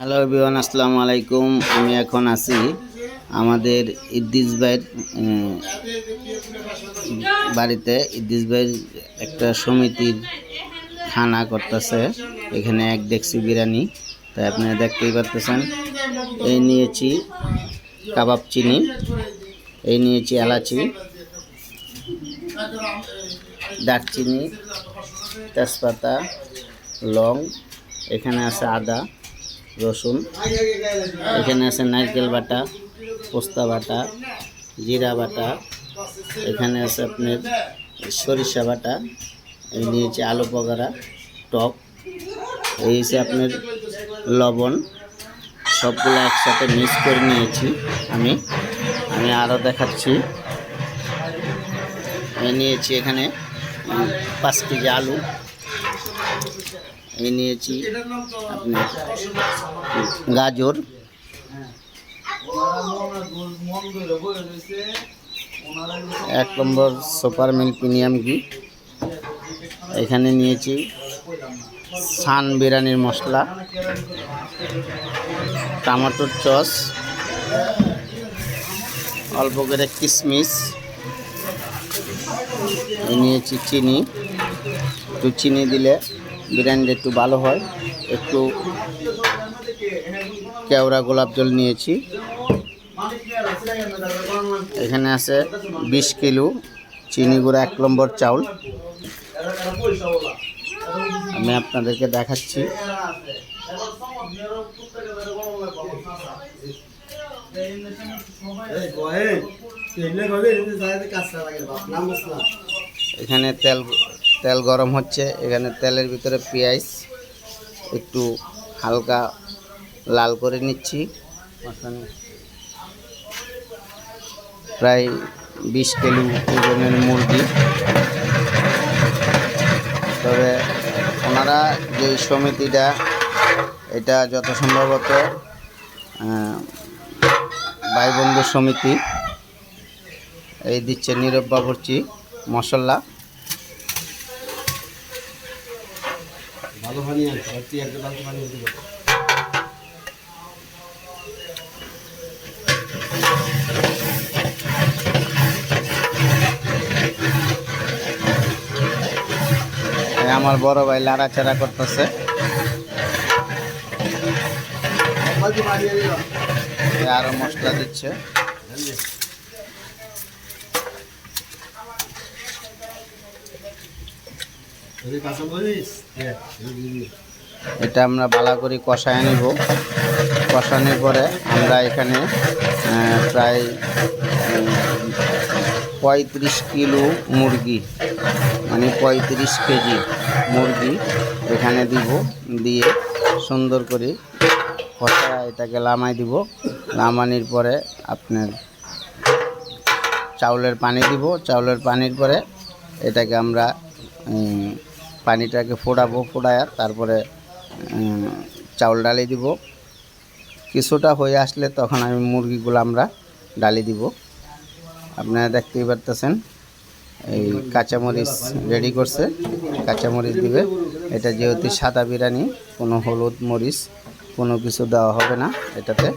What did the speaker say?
Hello everyone, আসসালামু আলাইকুম। আমি এখন আছি আমাদের ইদ্দিস ভাইয়ের বাড়িতে। ইদ্দিস ভাইয়ের একটা সমিতির খানা করতেছে, এখানে এক ডেক্সি বিরিয়ানি। তাই আপনারা দেখতেই পারতেছেন। এই নিয়েছি কাবাব চিনি, এই নিয়েছি এলাচি, দারচিনি, তেজপাতা, লং, এখানে আছে আদা। রসুন। এখানে আছে নারকেল বাটা, পোস্তা বাটা, জিরা বাটা। এখানে আছে আপনার সরিষা বাটা। নিয়েছি আলু পগারা টক। এই হচ্ছে আপনার লবণ। সবগুলো একসাথে মিক্স করে নিয়েছি আমি। আমি আরও দেখাচ্ছি। নিয়েছি এখানে পাঁচ কেজি আলু। এই নিয়েছি। আপনার গাজর। এক নম্বর সুপার মিল প্রিমিয়াম ঘি। এখানে নিয়েছি সান বিরিয়ানির মশলা টমাটোর চস অল্প করে কিশমিশ নিয়েছি চিনি। একটু চিনি দিলে বিরিয়ানিটা একটু ভালো হয়। একটু কেওড়া গোলাপ জল নিয়েছি। এখানে আছে বিশ কিলো চিনি গুঁড়া এক নম্বর চাউল। আমি আপনাদেরকে দেখাচ্ছি। এখানে তেল তেল গরম হচ্ছে, এখানে তেলের ভিতরে পেঁয়াজ একটু হালকা লাল করে নিচ্ছি। প্রায় বিশ কিলো ওজনের মুরগি। তবে ওনারা যে সমিতিটা, এটা যত সম্ভবত ভাই বন্ধু সমিতি। এই দিচ্ছে নীরব বাবুর্চি, মশলা। ভালো পানি আছে আর তুই একটা বালতি পানি আমার বড় ভাই লাড়াচাড়া করতেছে। দিবি মশলা দিচ্ছে। এটা আমরা ভালো করে কষায় নিব। কষানোর পরে আমরা এখানে প্রায় পঁয়ত্রিশ কিলো মুরগি মানে পঁয়ত্রিশ কেজি মুরগি এখানে দিব। দিয়ে সুন্দর করে কষা এটাকে লামাই দিব। লামানির পরে আপনার চাউলের পানি দিব। চাউলের পানির পরে এটাকে আমরা পানিটাকে ফোড়াবো ফোটায় তারপরে চাউল ডালে দিব। কিছুটা হয়ে আসলে তখন আমি মুরগিগুলো আমরা ডালে দিব। আপনারা দেখতেই পারতেছেন, এই কাঁচামরিচ রেডি করছে, কাঁচামরিচ দিবে। এটা যেহেতু সাদা বিরিয়ানি, কোনো হলুদ মরিচ, কোনো কিছু দেওয়া হবে না এটাতে।